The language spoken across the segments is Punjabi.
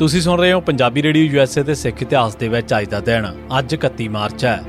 ਤੁਸੀਂ ਸੁਣ ਰਹੇ ਹੋ ਪੰਜਾਬੀ ਰੇਡੀਓ ਯੂਐਸਏ ਤੇ ਸਿੱਖ ਇਤਿਹਾਸ ਦੇ ਵਿੱਚ ਅੱਜ ਦਾ ਦਿਨ। ਅੱਜ 31 ਮਾਰਚ ਹੈ।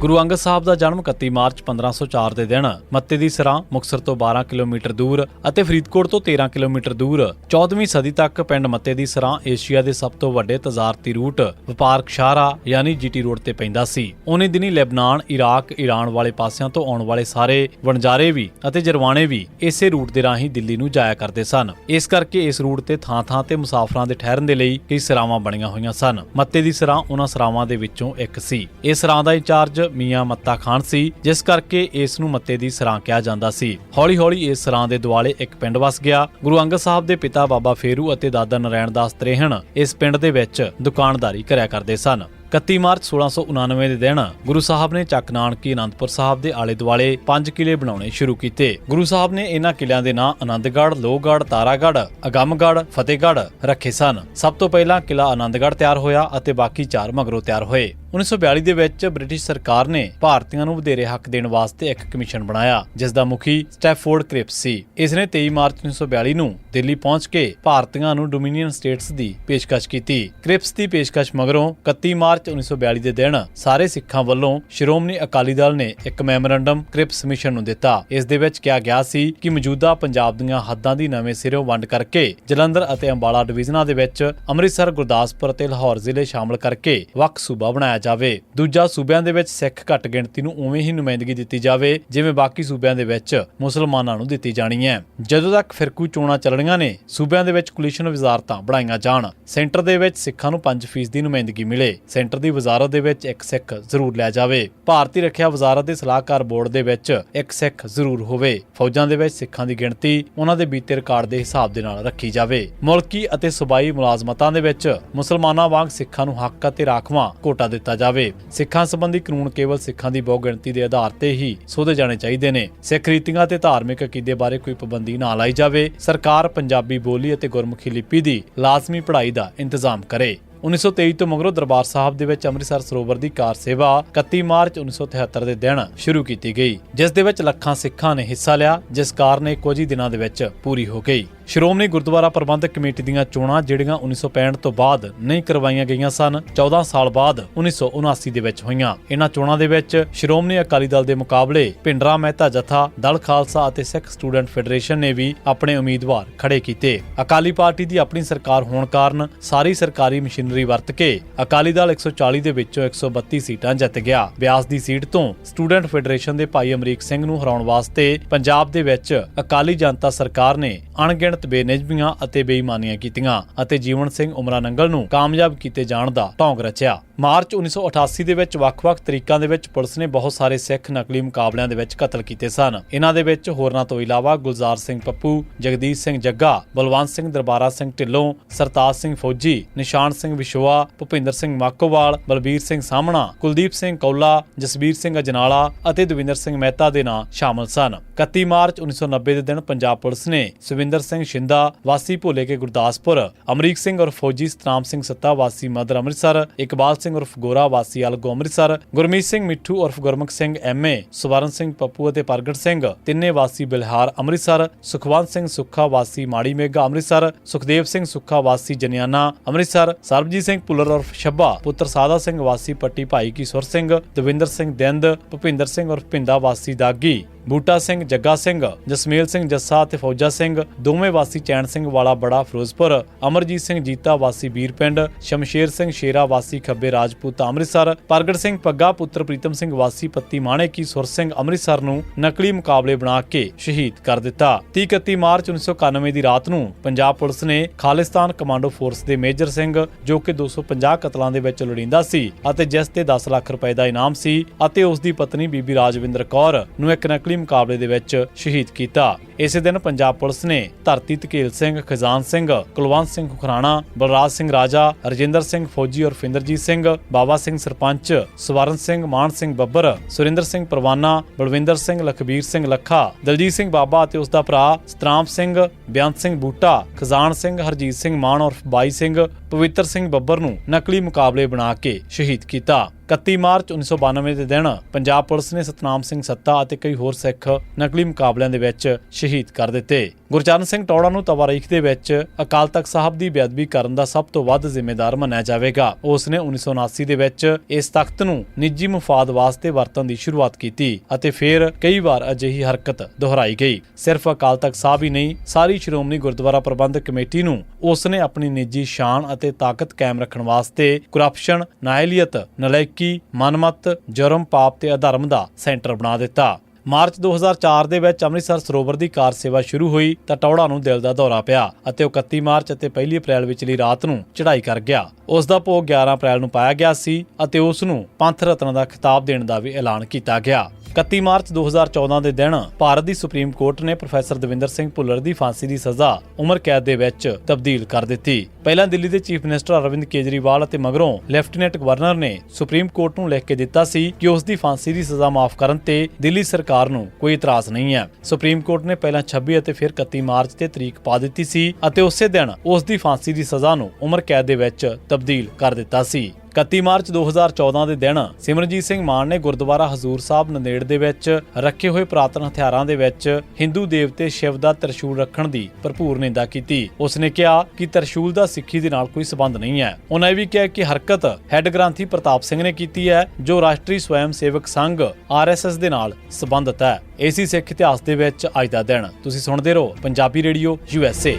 ਗੁਰੂ ਅੰਗਦ ਸਾਹਿਬ ਦਾ ਜਨਮ 31 ਮਾਰਚ 1504 ਦੇ ਦਿਨ, ਮੱਤੇ ਦੀ ਸਰਾਂ ਮੁਕਸਰ ਤੋਂ 12 ਕਿਲੋਮੀਟਰ ਦੂਰ ਅਤੇ ਫਰੀਦਕੋਟ ਤੋਂ 13 ਕਿਲੋਮੀਟਰ ਦੂਰ। 14ਵੀਂ ਸਦੀ ਤੱਕ ਪਿੰਡ ਮੱਤੇ ਦੀ ਸਰਾਂ ਏਸ਼ੀਆ ਦੇ ਸਭ ਤੋਂ ਵੱਡੇ ਤਜ਼ਾਰਤੀ ਰੂਟ, ਵਪਾਰਕ ਸ਼ਾਹਰਾ ਯਾਨੀ ਜੀਟੀ ਰੋਡ ਤੇ ਪੈਂਦਾ ਸੀ। ਉਹਨੇ ਦਿਨੀ ਲੈਬਨਾਨ, ਇਰਾਕ ਈਰਾਨ ਵਾਲੇ ਪਾਸਿਆਂ ਤੋਂ ਆਉਣ ਵਾਲੇ ਸਾਰੇ ਵਣਜਾਰੇ ਵੀ ਅਤੇ ਜਰਵਾਣੇ ਵੀ ਇਸੇ ਰੂਟ ਦੇ ਰਾਹੀਂ ਦਿੱਲੀ ਨੂੰ ਜਾਇਆ ਕਰਦੇ ਸਨ। ਇਸ ਕਰਕੇ ਇਸ ਰੂਟ ਤੇ ਥਾਂ-ਥਾਂ ਤੇ ਮੁਸਾਫਰਾਂ ਦੇ ਠਹਿਰਨ ਦੇ ਲਈ ਕਈ ਸਰਾਵਾਂ ਬਣੀਆਂ ਹੋਈਆਂ ਸਨ। ਮੱਤੇ ਦੀ ਸਰਾਂ ਉਹਨਾਂ ਸਰਾਵਾਂ ਦੇ ਵਿੱਚੋਂ ਇੱਕ ਸੀ। ਇਸ ਸਰਾਂ ਦਾ ਇੰਚਾਰਜ ਮੀਆਂ ਮੱਤਾ ਖਾਨ ਸੀ, ਜਿਸ ਕਰਕੇ ਇਸ ਨੂੰ ਮੱਤੇ ਦੀ ਸਰਾਂ ਕਿਹਾ ਜਾਂਦਾ ਸੀ। ਹੌਲੀ-ਹੌਲੀ ਇਸ ਸਰਾਂ ਦੇ ਦੁਆਲੇ ਇੱਕ ਪਿੰਡ ਵਸ ਗਿਆ। ਗੁਰੂ ਅੰਗਦ ਸਾਹਿਬ ਦੇ ਪਿਤਾ ਬਾਬਾ ਫੇਰੂ ਅਤੇ ਦਾਦਾ ਨਰੈਣ ਦਾਸ ਤ੍ਰੇਹਣ ਇਸ ਪਿੰਡ ਦੇ ਵਿੱਚ ਦੁਕਾਨਦਾਰੀ ਕਰਿਆ ਕਰਦੇ ਸਨ। 31 ਮਾਰਚ 1699 ਦੇ ਦਿਨ ਗੁਰੂ ਸਾਹਿਬ ਨੇ ਚੱਕ ਨਾਨਕੀ ਅਨੰਦਪੁਰ ਸਾਹਿਬ ਦੇ ਆਲੇ ਦੁਆਲੇ ਪੰਜ ਕਿਲੇ ਬਣਾਉਣੇ ਸ਼ੁਰੂ ਕੀਤੇ। ਗੁਰੂ ਸਾਹਿਬ ਨੇ ਇਹਨਾਂ ਕਿਲਿਆਂ ਦੇ ਨਾਂ ਆਨੰਦਗੜ੍ਹ ਲੋਹਗੜ੍ਹ, ਤਾਰਾਗੜ੍ਹ, ਅਗੰਮਗੜ੍ਹ, ਫਤਿਹਗੜ੍ਹ ਰੱਖੇ ਸਨ। ਸਭ ਤੋਂ ਪਹਿਲਾਂ ਕਿਲਾ ਆਨੰਦਗੜ੍ਹ ਤਿਆਰ ਹੋਇਆ ਅਤੇ ਬਾਕੀ ਚਾਰ ਮਗਰੋਂ ਤਿਆਰ ਹੋਏ। 1942 ਦੇ ਵਿੱਚ ਬ੍ਰਿਟਿਸ਼ ਸਰਕਾਰ ਨੇ ਭਾਰਤੀਆਂ ਨੂੰ ਵਧੇਰੇ ਹੱਕ ਦੇਣ ਵਾਸਤੇ ਇੱਕ ਕਮਿਸ਼ਨ ਬਣਾਇਆ ਜਿਸ ਦਾ ਮੁਖੀ ਸਟੈਫੋਰਡ ਕ੍ਰਿਪਸ ਸੀ। ਇਸ ਨੇ 23 ਮਾਰਚ 1942 ਨੂੰ ਦਿੱਲੀ ਪਹੁੰਚ ਕੇ ਭਾਰਤੀਆਂ ਨੂੰ ਡੋਮੀਨੀਅਨ ਸਟੇਟਸ ਦੀ ਪੇਸ਼ਕਸ਼ ਕੀਤੀ। ਕ੍ਰਿਪਸ ਦੀ ਪੇਸ਼ਕਸ਼ ਮਗਰੋਂ 31 ਮਾਰਚ 1942 ਦੇ ਦਿਨ ਸਾਰੇ ਸਿੱਖਾਂ ਵੱਲੋਂ ਸ਼੍ਰੋਮਣੀ ਅਕਾਲੀ ਦਲ ਨੇ ਇੱਕ ਮੈਮੋਰੰਡਮ ਕ੍ਰਿਪਸ ਮਿਸ਼ਨ ਨੂੰ ਦਿੱਤਾ। ਇਸ ਦੇ ਵਿੱਚ ਕਿਹਾ ਗਿਆ ਸੀ ਕਿ ਮੌਜੂਦਾ ਪੰਜਾਬ ਦੀਆਂ ਹੱਦਾਂ ਦੀ ਨਵੇਂ ਸਿਰੋਂ ਵੰਡ ਕਰਕੇ ਜਲੰਧਰ ਅਤੇ ਅੰਬਾਲਾ ਡਿਵੀਜ਼ਨਾਂ ਦੇ ਵਿੱਚ ਅੰਮ੍ਰਿਤਸਰ, ਗੁਰਦਾਸਪੁਰ ਅਤੇ ਲਾਹੌਰ ਜ਼ਿਲ੍ਹੇ ਸ਼ਾਮਲ ਕਰਕੇ ਵੱਖ ਸੂਬਾ ਬਣਾਇਆ ਜਾਵੇ। ਦੂਜਾ, ਸੂਬਿਆਂ ਦੇ ਵਿੱਚ ਸਿੱਖ ਘੱਟ ਗਿਣਤੀ ਨੂੰ ਉਵੇਂ ਹੀ ਨੁਮਾਇੰਦਗੀ ਦਿੱਤੀ ਜਾਵੇ, ਜਿਵੇਂ ਬਾਕੀ ਸੂਬਿਆਂ ਦੇ ਵਿੱਚ ਮੁਸਲਮਾਨਾਂ ਨੂੰ ਦਿੱਤੀ ਜਾਣੀ ਹੈ। ਜਦੋਂ ਤੱਕ ਫਿਰਕੂ ਚੋਣਾਂ ਚੱਲਣੀਆਂ ਨੇ, ਸੂਬਿਆਂ ਦੇ ਵਿੱਚ ਕੁਲੀਸ਼ਨ ਵਜ਼ਾਰਤਾਂ ਬਣਾਈਆਂ ਜਾਣ। ਸੈਂਟਰ ਦੇ ਵਿੱਚ ਸਿੱਖਾਂ ਨੂੰ 5% ਦੀ ਨੁਮਾਇੰਦਗੀ ਮਿਲੇ। ਸੈਂਟਰ ਦੀ ਵਜ਼ਾਰਤ ਦੇ ਵਿੱਚ ਇੱਕ ਸਿੱਖ ਜ਼ਰੂਰ ਲਿਆ ਜਾਵੇ। ਭਾਰਤੀ ਰੱਖਿਆ ਵਜ਼ਾਰਤ ਦੇ ਸਲਾਹਕਾਰ ਬੋਰਡ ਦੇ ਵਿੱਚ ਇੱਕ ਸਿੱਖ ਜ਼ਰੂਰ ਹੋਵੇ। ਫੌਜਾਂ ਦੇ ਵਿੱਚ ਸਿੱਖਾਂ ਦੀ ਗਿਣਤੀ ਉਹਨਾਂ ਦੇ ਬੀਤੇ ਰਿਕਾਰਡ ਦੇ ਹਿਸਾਬ ਦੇ ਨਾਲ ਰੱਖੀ ਜਾਵੇ। ਮੁਲਕੀ ਅਤੇ ਸੂਬਾਈ ਮੁਲਾਜ਼ਮਤਾਂ ਦੇ ਵਿੱਚ ਮੁਸਲਮਾਨਾਂ ਵਾਂਗ ਸਿੱਖਾਂ ਨੂੰ ਹੱਕ ਅਤੇ ਰਾਖਵਾਂ ਕੋਟਾ ਦਿੱਤਾ ਜਾਵੇ। ਸਿੱਖਾਂ ਸੰਬੰਧੀ ਕਾਨੂੰਨ ਕੇਵਲ ਸਿੱਖਾਂ ਦੀ ਬਹੁਗਿਣਤੀ ਦੇ ਆਧਾਰ ਤੇ ਹੀ ਸੋਧੇ ਜਾਣੇ ਚਾਹੀਦੇ ਨੇ। ਸਿੱਖ ਰੀਤੀਆਂ ਤੇ ਧਾਰਮਿਕ ਅਕੀਦੇ ਬਾਰੇ ਕੋਈ ਪਾਬੰਦੀ ਨਾ ਲਾਈ ਜਾਵੇ। ਸਰਕਾਰ ਪੰਜਾਬੀ ਬੋਲੀ ਅਤੇ ਗੁਰਮੁਖੀ ਲਿਪੀ ਦੀ ਲਾਜ਼ਮੀ ਪੜ੍ਹਾਈ ਦਾ ਇੰਤਜ਼ਾਮ ਕਰੇ। 1923 ਤੋਂ ਮਗਰੋਂ ਦਰਬਾਰ ਸਾਹਿਬ ਦੇ ਵਿੱਚ ਅੰਮ੍ਰਿਤਸਰ ਸਰੋਵਰ ਦੀ ਕਾਰ ਸੇਵਾ 31 ਮਾਰਚ 1973 ਦੇ ਦਿਨ ਸ਼ੁਰੂ ਕੀਤੀ ਗਈ, ਜਿਸ ਦੇ ਵਿੱਚ ਲੱਖਾਂ ਸਿੱਖਾਂ ਨੇ ਹਿੱਸਾ ਲਿਆ, ਜਿਸ ਕਾਰਨ ਇਹ ਕੁਝ ਹੀ ਦਿਨਾਂ ਦੇ ਵਿੱਚ ਪੂਰੀ ਹੋ ਗਈ। ਸ਼੍ਰੋਮਣੀ ਗੁਰਦੁਆਰਾ ਪ੍ਰਬੰਧਕ ਕਮੇਟੀ ਦੀਆਂ ਚੋਣਾਂ ਜਿਹੜੀਆਂ 1965 ਤੋਂ ਬਾਅਦ ਨਹੀਂ ਕਰਵਾਈਆਂ ਗਈਆਂ ਸਨ 14 ਸਾਲ ਬਾਅਦ 1979 ਦੇ ਵਿੱਚ ਹੋਈਆਂ। ਇਹਨਾਂ ਚੋਣਾਂ ਦੇ ਵਿੱਚ ਸ਼੍ਰੋਮਣੀ ਅਕਾਲੀ ਦਲ ਦੇ ਮੁਕਾਬਲੇ ਭਿੰਡਰਾ ਮਹਿਤਾ ਜਥਾ, ਦਲ ਖਾਲਸਾ ਅਤੇ ਸਿੱਖ ਸਟੂਡੈਂਟ ਫੈਡਰੇਸ਼ਨ ਨੇ ਵੀ ਆਪਣੇ ਉਮੀਦਵਾਰ ਖੜੇ ਕੀਤੇ। ਅਕਾਲੀ ਪਾਰਟੀ ਦੀ ਆਪਣੀ ਸਰਕਾਰ ਹੋਣ ਕਾਰਨ ਸਾਰੀ ਸਰਕਾਰੀ ਮਸ਼ੀਨਰੀ ਵਰਤ ਕੇ ਅਕਾਲੀ ਦਲ 140 ਦੇ ਵਿੱਚੋਂ 132 ਸੀਟਾਂ ਜਿੱਤ ਗਿਆ। ਬਿਆਸ ਦੀ ਸੀਟ ਤੋਂ ਸਟੂਡੈਂਟ ਫੈਡਰੇਸ਼ਨ ਦੇ ਭਾਈ ਅਮਰੀਕ ਸਿੰਘ ਨੂੰ ਹਰਾਉਣ ਵਾਸਤੇ ਪੰਜਾਬ ਦੇ ਵਿੱਚ ਅਕਾਲੀ ਜਨਤਾ ਸਰਕਾਰ ਨੇ ਅਣਗਿਣਤ ਬੇਨਿਜਮੀਆਂ ਅਤੇ ਬੇਈਮਾਨੀਆਂ ਕੀਤੀਆਂ ਅਤੇ ਜੀਵਨ ਸਿੰਘ ਉਮਰਾ ਨੰਗਲ ਨੂੰ ਕਾਮਯਾਬ ਕੀਤੇ ਜਾਣ ਦਾ ਢੌਂਗ ਰਚਿਆ। ਮਾਰਚ 1988 ਦੇ ਵਿੱਚ ਵੱਖ-ਵੱਖ ਤਰੀਕਾਂ ਦੇ ਵਿੱਚ ਪੁਲਿਸ ਨੇ ਬਹੁਤ ਸਾਰੇ ਸਿੱਖ ਨਕਲੀ ਮੁਕਾਬਲਿਆਂ ਦੇ ਵਿੱਚ ਕਤਲ ਕੀਤੇ ਸਨ। ਇਹਨਾਂ ਦੇ ਵਿੱਚ ਹੋਰਨਾਂ ਤੋਂ ਇਲਾਵਾ ਗੁਲਜ਼ਾਰ ਸਿੰਘ ਪੱਪੂ, ਜਗਦੀਸ਼ ਸਿੰਘ ਜੱਗਾ, ਬਲਵੰਤ ਸਿੰਘ ਦਰਬਾਰਾ ਸਿੰਘ ਢਿੱਲੋਂ, ਸਰਤਾਜ ਸਿੰਘ ਫੌਜੀ, ਨਿਸ਼ਾਨ ਸਿੰਘ ਵਿਸ਼ੋਆ ਭੁਪਿੰਦਰ ਸਿੰਘ ਮਾਕੋਵਾਲ, ਬਲਬੀਰ ਸਿੰਘ ਸਾਹਮਣਾ, ਕੁਲਦੀਪ ਸਿੰਘ ਕੌਲਾ, ਜਸਬੀਰ ਸਿੰਘ ਅਜਨਾਲਾ ਅਤੇ ਦਵਿੰਦਰ ਸਿੰਘ ਮਹਿਤਾ ਦੇ ਨਾਂ ਸ਼ਾਮਲ ਸਨ। 31 ਮਾਰਚ 1990 ਦੇ ਦਿਨ ਪੰਜਾਬ ਪੁਲਿਸ ਨੇ ਸੁਵਿੰਦਰ ਸਿੰਘ ਸ਼ਿੰਦਾ ਵਾਸੀ ਭੋਲੇ ਕੇ ਗੁਰਦਾਸਪੁਰ ਅਮਰੀਕ ਸਿੰਘ ਔਰ ਫੌਜੀ ਸਤਨਾਮ ਸਿੰਘ ਸੱਤਾ ਵਾਸੀ ਮਦਰ ਅੰਮ੍ਰਿਤਸਰ ਇਕਬਾਲ ਸਿੰਘ ਉਰਫ ਗੋਰਾ ਵਾਸੀ ਅਲਗੋ ਅੰਮ੍ਰਿਤਸਰ ਗੁਰਮੀਤ ਸਿੰਘ ਮਿੱਠੂ ਉਰਫ ਗੁਰਮੁਖ ਸਿੰਘ ਐਮਏ ਸਵਰਨ ਸਿੰਘ ਪੱਪੂ ਅਤੇ ਪ੍ਰਗਟ ਸਿੰਘ, ਤਿੰਨੇ ਵਾਸੀ ਬਿਲਹਾਰ ਅੰਮ੍ਰਿਤਸਰ ਸੁਖਵੰਤ ਸਿੰਘ ਸੁੱਖਾ, ਵਾਸੀ ਮਾੜੀ ਮੇਗਾ ਅੰਮ੍ਰਿਤਸਰ, ਸੁਖਦੇਵ ਸਿੰਘ ਸੁੱਖਾ, ਵਾਸੀ ਜਨਿਆਣਾ ਅੰਮ੍ਰਿਤਸਰ, ਸਰਬਜੀਤ ਸਿੰਘ ਪੁੱਲਰ ਉਰਫ ਸ਼ੱਬਾ ਪੁੱਤਰ ਸਾਦਾ ਸਿੰਘ, ਵਾਸੀ ਪੱਟੀ ਭਾਈ ਕੀ ਸੁਰ ਸਿੰਘ, ਦਵਿੰਦਰ ਸਿੰਘ ਦੰਦ, ਭੁਪਿੰਦਰ ਸਿੰਘ ਉਰਫ ਭਿੰਦਾ ਵਾਸੀ ਦਾਗੀ। ਬੂਟਾ ਸਿੰਘ, ਜੱਗਾ ਸਿੰਘ, ਜਸਮੇਲ ਸਿੰਘ ਜੱਸਾ ਅਤੇ ਫੌਜਾ ਸਿੰਘ, ਦੋਵੇਂ ਵਾਸੀ ਚੈਨ ਸਿੰਘ ਵਾਲਾ ਬੜਾ ਫਿਰੋਜ਼ਪੁਰ, ਅਮਰਜੀਤ ਸਿੰਘ ਜੀਤਾ ਵਾਸੀ ਵੀਰਪਿੰਡ ਸ਼ਮਸ਼ੇਰ ਸਿੰਘ ਸ਼ੇਰਾ ਵਾਸੀ ਖੱਬੇ ਰਾਜਪੂਤ ਅੰਮ੍ਰਿਤਸਰ, ਪ੍ਰਗਟ ਸਿੰਘ ਪੱਗਾ ਪੁੱਤਰ ਪ੍ਰੀਤਮ ਸਿੰਘ ਵਾਸੀ ਪੱਤੀ ਮਾਣੇ ਸੁਰ ਸਿੰਘ ਅੰਮ੍ਰਿਤਸਰ ਨੂੰ ਨਕਲੀ ਮੁਕਾਬਲੇ ਬਣਾ ਕੇ ਸ਼ਹੀਦ ਕਰ ਦਿੱਤਾ। 30 ਮਾਰਚ 1991 ਦੀ ਰਾਤ ਨੂੰ ਪੰਜਾਬ ਪੁਲਿਸ ਨੇ ਖਾਲਿਸਤਾਨ ਕਮਾਂਡੋ ਫੋਰਸ ਦੇ ਮੇਜਰ ਸਿੰਘ, ਜੋ ਕਿ 250 ਕਤਲਾਂ ਦੇ ਵਿੱਚ ਲੋੜੀਂਦਾ ਸੀ ਅਤੇ ਜਿਸ ਤੇ 10 ਲੱਖ ਰੁਪਏ ਦਾ ਇਨਾਮ ਸੀ ਅਤੇ ਉਸ ਦੀ ਪਤਨੀ ਬੀਬੀ ਰਾਜਵਿੰਦਰ ਕੌਰ ਨੂੰ ਇੱਕ ਨਕਲੀ ਮੁਕਾਬਲੇ ਦੇ ਵਿੱਚ ਸ਼ਹੀਦ ਕੀਤਾ। ਇਸੇ ਦਿਨ ਪੰਜਾਬ ਪੁਲਿਸ ਨੇ ਧਰਤੀ ਧਕੇਲ ਸਿੰਘ, ਖਜ਼ਾਨ ਸਿੰਘ, ਕੁਲਵੰਤ ਸਿੰਘ ਖੁਖਰਾਣਾ ਬਲਰਾਜ ਸਿੰਘ ਰਾਜਾ, ਰਜਿੰਦਰ ਸਿੰਘ ਫੌਜੀ ਔਰ ਫਿੰਦਰਜੀਤ ਸਿੰਘ ਬਾਬਾ ਸਿੰਘ ਸਰਪੰਚ, ਸਵਰਨ ਸਿੰਘ, ਮਾਨ ਸਿੰਘ ਬੱਬਰ, ਸੁਰਿੰਦਰ ਸਿੰਘ ਪਰਵਾਨਾ, ਬਲਵਿੰਦਰ ਸਿੰਘ, ਲਖਬੀਰ ਸਿੰਘ ਲੱਖਾ, ਦਲਜੀਤ ਸਿੰਘ ਬਾਬਾ ਅਤੇ ਉਸ ਦਾ ਭਰਾ ਸਤਰਾਮ ਸਿੰਘ, ਬਿਆੰਤ ਸਿੰਘ ਬੂਟਾ, ਖਜ਼ਾਨ ਸਿੰਘ, ਹਰਜੀਤ ਸਿੰਘ ਮਾਨ ਔਰ ਬਾਈ ਸਿੰਘ, ਪਵਿੱਤਰ ਸਿੰਘ ਬੱਬਰ ਨੂੰ ਨਕਲੀ ਮੁਕਾਬਲੇ ਬਣਾ ਕੇ ਸ਼ਹੀਦ ਕੀਤਾ। 31 ਮਾਰਚ 1992 ਦੇ ਦਿਨ ਪੰਜਾਬ ਪੁਲਿਸ ਨੇ ਸਤਨਾਮ ਸਿੰਘ ਸੱਤਾ ਅਤੇ ਕਈ ਹੋਰ ਸਿੱਖ ਨਕਲੀ ਮੁਕਾਬਲਿਆਂ ਦੇ ਵਿੱਚ ਸ਼ਹੀਦ ਕਰ ਦਿੱਤੇ। ਗੁਰਚਰਨ ਸਿੰਘ ਟੌੜਾ ਨੂੰ ਤਵਾਰੀਖ ਦੇ ਵਿੱਚ ਅਕਾਲ ਤਖਤ ਸਾਹਿਬ ਦੀ ਬੇਅਦਬੀ ਕਰਨ ਦਾ ਸਭ ਤੋਂ ਵੱਧ ਜ਼ਿੰਮੇਦਾਰ ਮੰਨਿਆ ਜਾਵੇਗਾ। ਉਸ ਨੇ 1979 ਦੇ ਵਿੱਚ ਇਸ ਤਖਤ ਨੂੰ ਨਿੱਜੀ ਮੁਫਾਦ ਵਾਸਤੇ ਵਰਤਣ ਦੀ ਸ਼ੁਰੂਆਤ ਕੀਤੀ ਅਤੇ ਫਿਰ ਕਈ ਵਾਰ ਅਜਿਹੀ ਹਰਕਤ ਦੁਹਰਾਈ ਗਈ। ਸਿਰਫ ਅਕਾਲ ਤਖਤ ਸਾਹਿਬ ਹੀ ਨਹੀਂ, ਸਾਰੀ ਸ਼੍ਰੋਮਣੀ ਗੁਰਦੁਆਰਾ ਪ੍ਰਬੰਧਕ ਕਮੇਟੀ ਨੂੰ ਉਸ ਨੇ ਆਪਣੀ ਨਿੱਜੀ ਸ਼ਾਨ ਅਤੇ ਤਾਕਤ ਕਾਇਮ ਰੱਖਣ ਵਾਸਤੇ ਕਰਪਸ਼ਨ ਨਾਇਲੀਅਤ, ਨਲਾਇਕੀ ਮਨਮਤ, ਜੁਰਮ, ਪਾਪ ਤੇ ਅਧਰਮ ਦਾ ਸੈਂਟਰ ਬਣਾ ਦਿੱਤਾ। ਮਾਰਚ 2004 ਦੇ ਵਿੱਚ ਅੰਮ੍ਰਿਤਸਰ ਸਰੋਵਰ ਦੀ ਕਾਰ ਸੇਵਾ ਸ਼ੁਰੂ ਹੋਈ ਤਾਂ ਟੌੜਾ ਨੂੰ ਦਿਲ ਦਾ ਦੌਰਾ ਪਿਆ ਅਤੇ ਉਹ 31 ਮਾਰਚ ਅਤੇ 1 ਅਪ੍ਰੈਲ ਵਿਚਲੀ ਰਾਤ ਨੂੰ ਚੜ੍ਹਾਈ ਕਰ ਗਿਆ। ਉਸ ਦਾ ਭੋਗ 11 ਅਪ੍ਰੈਲ ਨੂੰ ਪਾਇਆ ਗਿਆ ਸੀ ਅਤੇ ਉਸ ਨੂੰ ਪੰਥ ਰਤਨ ਦਾ ਖਿਤਾਬ ਦੇਣ ਦਾ ਵੀ ਐਲਾਨ ਕੀਤਾ ਗਿਆ। 31 ਮਾਰਚ 2014 ਦੇ ਦਿਨ ਭਾਰਤ ਦੀ ਸੁਪਰੀਮ ਕੋਰਟ ਨੇ ਪ੍ਰੋਫੈਸਰ ਦਵਿੰਦਰ ਸਿੰਘ ਭੁੱਲਰ ਦੀ ਫਾਂਸੀ ਦੀ ਸਜ਼ਾ ਉਮਰ ਕੈਦ ਦੇ ਵਿੱਚ ਤਬਦੀਲ ਕਰ ਦਿੱਤੀ। ਪਹਿਲਾਂ ਦਿੱਲੀ ਦੇ ਚੀਫ ਮਿਨਿਸਟਰ ਅਰਵਿੰਦ ਕੇਜਰੀਵਾਲ ਅਤੇ ਮਗਰੋਂ ਲੈਫਟੀਨੈਂਟ ਗਵਰਨਰ ਨੇ ਸੁਪਰੀਮ ਕੋਰਟ ਨੂੰ ਲਿਖ ਕੇ ਦਿੱਤਾ ਸੀ ਕਿ ਉਸ ਦੀ ਫਾਂਸੀ ਦੀ ਸਜ਼ਾ ਮਾਫ ਕਰਨ ਤੇ ਦਿੱਲੀ ਸਰਕਾਰ ਨੂੰ ਕੋਈ ਇਤਰਾਜ਼ ਨਹੀਂ ਹੈ। ਸੁਪਰੀਮ ਕੋਰਟ ਨੇ ਪਹਿਲਾਂ 26 ਅਤੇ ਫਿਰ 31 ਮਾਰਚ ਤੇ ਤਰੀਕ ਪਾ ਦਿੱਤੀ ਸੀ ਅਤੇ ਉਸੇ ਦਿਨ ਉਸ ਦੀ ਫਾਂਸੀ ਦੀ ਸਜ਼ਾ ਨੂੰ ਉਮਰ ਕੈਦ ਦੇ ਵਿੱਚ ਤਬਦੀਲ ਕਰ ਦਿੱਤਾ ਸੀ। 31 ਮਾਰਚ 2014 ਦੇ ਦਿਨ ਸਿਮਰਨਜੀਤ ਸਿੰਘ ਮਾਨ ਨੇ ਗੁਰਦੁਆਰਾ ਹਜ਼ੂਰ ਸਾਹਿਬ ਨੰਦੇੜ ਦੇ ਵਿੱਚ ਰੱਖੇ ਹੋਏ ਪ੍ਰਾਤਨ ਹਥਿਆਰਾਂ ਦੇ ਵਿੱਚ ਹਿੰਦੂ ਦੇਵਤੇ ਸ਼ਿਵ ਦਾ ਤਰਸ਼ੂਲ ਰੱਖਣ ਦੀ ਭਰਪੂਰ ਨਿੰਦਾ ਕੀਤੀ। ਉਸ ਨੇ ਕਿਹਾ ਕਿ ਤਰਸ਼ੂਲ ਦਾ ਸਿੱਖੀ ਦੇ ਨਾਲ ਕੋਈ ਸਬੰਧ ਨਹੀਂ ਹੈ। ਉਹਨਾਂ ਇਹ ਵੀ ਕਿਹਾ ਕਿ ਹਰਕਤ ਹੈੱਡ ਗ੍ਰੰਥੀ ਪ੍ਰਤਾਪ ਸਿੰਘ ਨੇ ਕੀਤੀ ਹੈ, ਜੋ ਰਾਸ਼ਟਰੀ ਸਵੈਮ ਸੇਵਕ ਸੰਘ ਆਰਐਸਐਸ ਦੇ ਨਾਲ ਸੰਬੰਧਿਤ ਹੈ। ਏਸੀ ਸਿੱਖ ਇਤਿਹਾਸ ਦੇ ਵਿੱਚ ਅੱਜ ਦਾ ਦਿਨ। ਤੁਸੀਂ ਸੁਣਦੇ ਰਹੋ ਪੰਜਾਬੀ ਰੇਡੀਓ ਯੂਐਸਏ